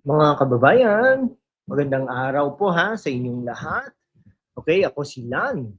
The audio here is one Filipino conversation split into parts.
Mga kababayan, magandang araw po ha sa inyong lahat. Okay, ako si Lan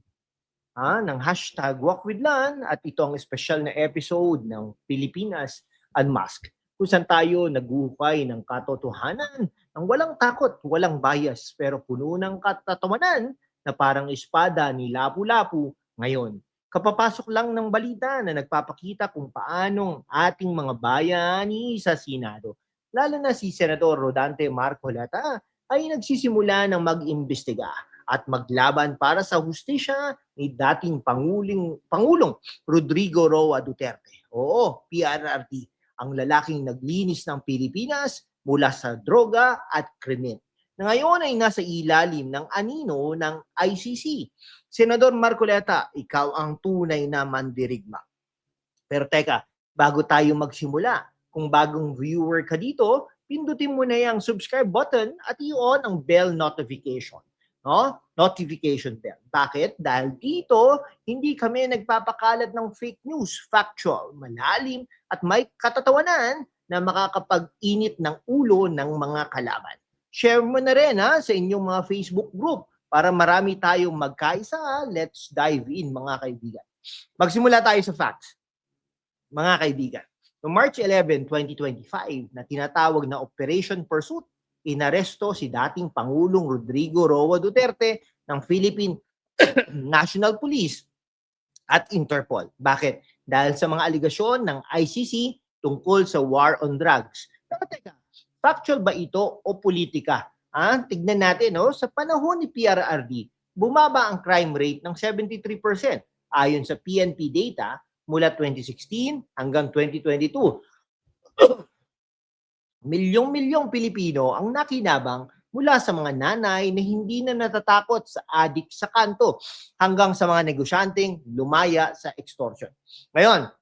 ha, ng hashtag Walk with Lan at ito ang special na episode ng Pilipinas Unmasked kung saan tayo naguhukay ng katotohanan ng walang takot, walang bias pero puno ng katatawanan na parang espada ni Lapu-Lapu ngayon. Kapapasok lang ng balita na nagpapakita kung paanong ating mga bayani sa Senado lalo na si Senador Rodante Marcoleta ay nagsisimula ng mag-imbestiga at maglaban para sa hustisya ni dating Panguling, Pangulong Rodrigo Roa Duterte. Oo, PRRD, ang lalaking naglinis ng Pilipinas mula sa droga at krimen. Na ngayon ay nasa ilalim ng anino ng ICC. Senador Marcoleta, ikaw ang tunay na mandirigma. Pero teka, bago tayo magsimula, kung bagong viewer ka dito, pindutin mo na yung subscribe button at i-on ang bell notification. No? Notification bell. Bakit? Dahil dito, hindi kami nagpapakalat ng fake news, factual, malalim, at may katatawanan na makakapag-init ng ulo ng mga kalaban. Share mo na rin ha, sa inyong mga Facebook group para marami tayong magkaisa. Let's dive in mga kaibigan. Magsimula tayo sa facts. Mga kaibigan, Noong March 11, 2025, na tinatawag na Operation Pursuit, inaresto si dating Pangulong Rodrigo Roa Duterte ng Philippine National Police at Interpol. Bakit? Dahil sa mga aligasyon ng ICC tungkol sa war on drugs. Pero teka, factual ba ito o politika? Ah, tignan natin, no? sa panahon ni PRRD, bumaba ang crime rate ng 73%. Ayon sa PNP data, mula 2016 hanggang 2022. Milyong-milyong Pilipino ang nakinabang mula sa mga nanay na hindi na natatakot sa adik sa kanto hanggang sa mga negosyanteng lumaya sa extortion. Ngayon,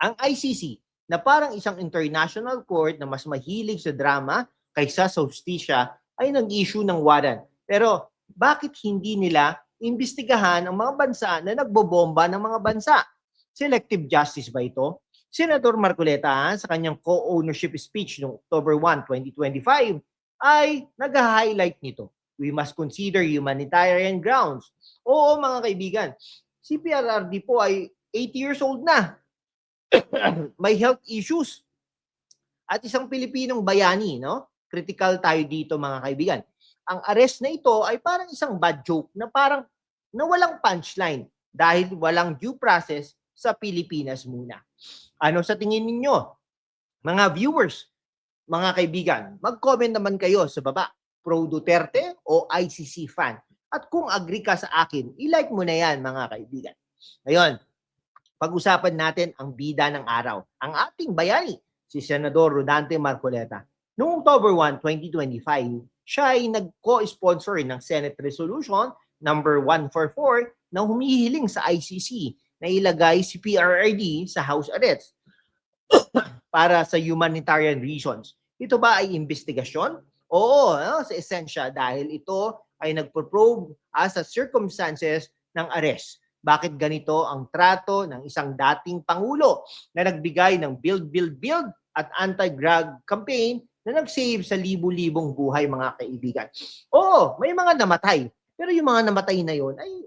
ang ICC na parang isang international court na mas mahilig sa drama kaysa sa hustisya ay nag-issue ng warrant. Pero bakit hindi nila imbestigahan ang mga bansa na nagbobomba ng mga bansa? Selective justice ba ito? Senator Marcoleta sa kanyang co-ownership speech noong October 1, 2025 ay nag-highlight nito. We must consider humanitarian grounds. Oo mga kaibigan, si PRRD po ay 80 years old na. May health issues. At isang Pilipinong bayani, no? Critical tayo dito mga kaibigan. Ang arrest na ito ay parang isang bad joke na parang na walang punchline dahil walang due process sa Pilipinas muna. Ano sa tingin ninyo? Mga viewers, mga kaibigan, mag-comment naman kayo sa baba. Pro Duterte o ICC fan? At kung agree ka sa akin, i-like mo na yan mga kaibigan. Ngayon, pag-usapan natin ang bida ng araw. Ang ating bayani, si Senador Rodante Marcoleta. Noong October 1, 2025, siya ay nag-co-sponsor ng Senate Resolution number 144 na humihiling sa ICC na ilagay si PRRD sa house arrest para sa humanitarian reasons. Ito ba ay investigasyon? Oo, no, sa esensya dahil ito ay nagpo-probe as sa circumstances ng arrest. Bakit ganito ang trato ng isang dating pangulo na nagbigay ng build, build, build at anti-drug campaign na nag-save sa libu-libong buhay mga kaibigan. Oo, may mga namatay. Pero yung mga namatay na yon ay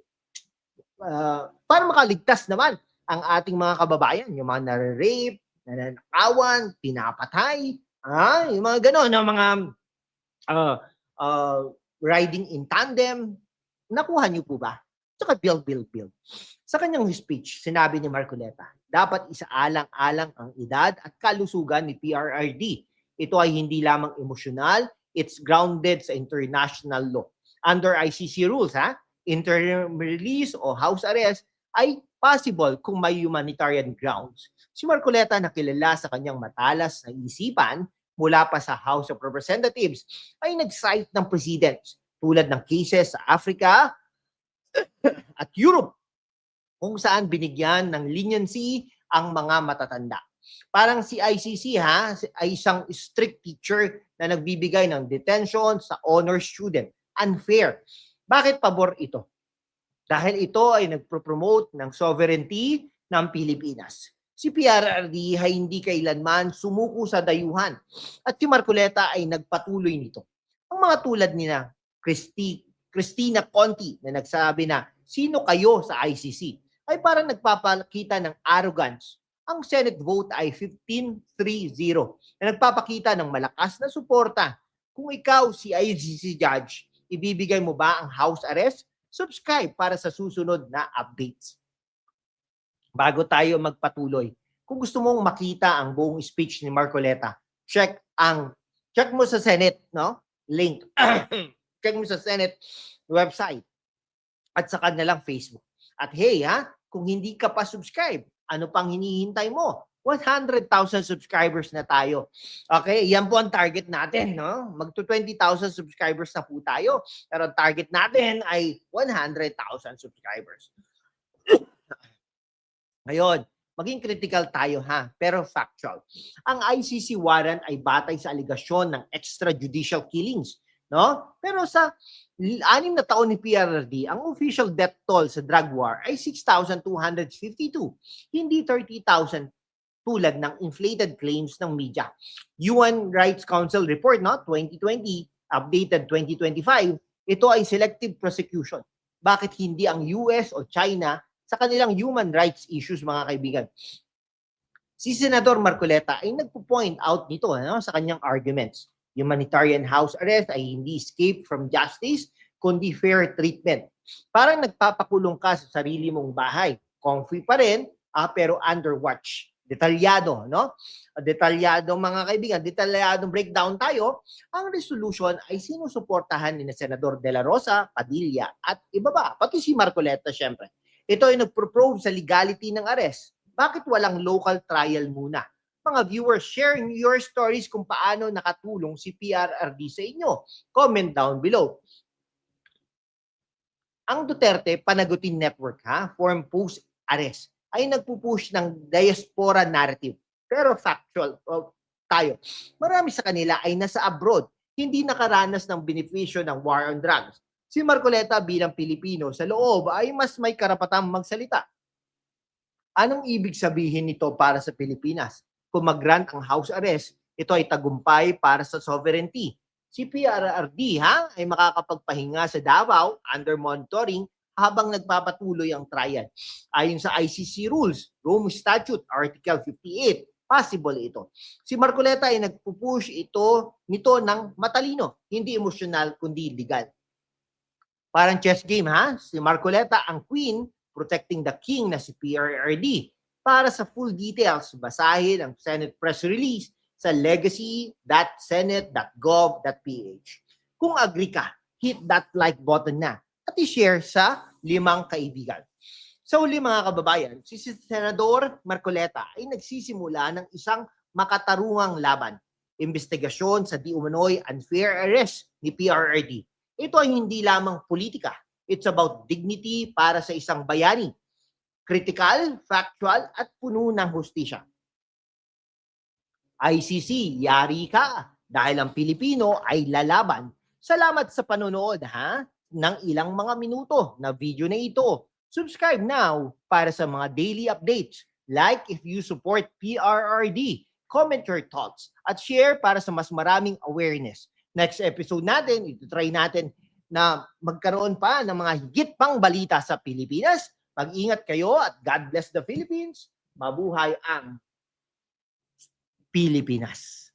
uh, para makaligtas naman ang ating mga kababayan, yung mga nare-rape, nananakawan, pinapatay, ah, yung mga gano'n, ng mga uh, uh, riding in tandem. Nakuha niyo po ba? Tsaka build, build, build. Sa kanyang speech, sinabi ni Marcoleta, dapat isaalang-alang ang edad at kalusugan ni PRRD. Ito ay hindi lamang emosyonal, it's grounded sa international law. Under ICC rules, ha? Interim release o house arrest ay possible kung may humanitarian grounds. Si Marcoleta na kilala sa kanyang matalas na isipan mula pa sa House of Representatives ay nag-cite ng presidents tulad ng cases sa Africa at Europe kung saan binigyan ng leniency ang mga matatanda. Parang si ICC ha, ay isang strict teacher na nagbibigay ng detention sa honor student. Unfair. Bakit pabor ito? Dahil ito ay nagpro-promote ng sovereignty ng Pilipinas. Si PRRD ay hindi kailanman sumuko sa dayuhan at si Marcoleta ay nagpatuloy nito. Ang mga tulad nila, Christy, Christina Conti na nagsabi na sino kayo sa ICC ay parang nagpapakita ng arrogance. Ang Senate vote ay 15-3-0 na nagpapakita ng malakas na suporta. Kung ikaw si ICC judge, ibibigay mo ba ang house arrest? Subscribe para sa susunod na updates. Bago tayo magpatuloy, kung gusto mong makita ang buong speech ni Marcoleta, check ang check mo sa Senate, no? Link. check mo sa Senate website at sa kanilang Facebook. At hey, ha, kung hindi ka pa subscribe, ano pang hinihintay mo? 100,000 subscribers na tayo. Okay, yan po ang target natin, no? Magto 20,000 subscribers na po tayo. Pero ang target natin ay 100,000 subscribers. Ngayon, maging critical tayo ha, pero factual. Ang ICC warrant ay batay sa aligasyon ng extrajudicial killings, no? Pero sa anim na taon ni PRRD, ang official death toll sa drug war ay 6,252, hindi 30,000 tulad ng inflated claims ng media. UN Rights Council report no 2020 updated 2025 ito ay selective prosecution. Bakit hindi ang US o China sa kanilang human rights issues mga kaibigan? Si Senador Marcoleta ay nagpo-point out nito ano, sa kanyang arguments. Humanitarian house arrest ay hindi escape from justice, kundi fair treatment. Parang nagpapakulong ka sa sarili mong bahay. Comfy pa rin, ah, pero under watch. Detalyado, no? Detalyado mga kaibigan, detalyadong breakdown tayo. Ang resolution ay sinusuportahan ni na Senador De La Rosa, Padilla at iba ba, pati si Marcoleta syempre. Ito ay nagpro-probe sa legality ng arrest. Bakit walang local trial muna? Mga viewers, share your stories kung paano nakatulong si PRRD sa inyo. Comment down below. Ang Duterte Panagutin Network, ha, form post-arrest, ay nagpupush ng diaspora narrative. Pero factual oh, tayo. Marami sa kanila ay nasa abroad, hindi nakaranas ng benepisyo ng war on drugs. Si Marcoleta bilang Pilipino sa loob ay mas may karapatang magsalita. Anong ibig sabihin nito para sa Pilipinas? Kung mag-grant ang house arrest, ito ay tagumpay para sa sovereignty. Si PRRD ha, ay makakapagpahinga sa Davao under monitoring habang nagpapatuloy ang trial. Ayon sa ICC rules, Rome Statute, Article 58, possible ito. Si Marcoleta ay nagpupush ito nito ng matalino, hindi emosyonal kundi legal. Parang chess game ha, si Marcoleta ang queen protecting the king na si PRRD. Para sa full details, basahin ang Senate press release sa legacy.senate.gov.ph. Kung agree ka, hit that like button na at i-share sa limang kaibigan. Sa uli mga kababayan, si Senador Marcoleta ay nagsisimula ng isang makatarungang laban. Investigasyon sa di umano'y unfair arrest ni PRRD. Ito ay hindi lamang politika. It's about dignity para sa isang bayani. Critical, factual, at puno ng hustisya. ICC, yari ka dahil ang Pilipino ay lalaban. Salamat sa panonood ha ng ilang mga minuto na video na ito. Subscribe now para sa mga daily updates. Like if you support PRRD. Comment your thoughts at share para sa mas maraming awareness. Next episode natin, ito try natin na magkaroon pa ng mga higit pang balita sa Pilipinas. Mag-ingat kayo at God bless the Philippines. Mabuhay ang Pilipinas.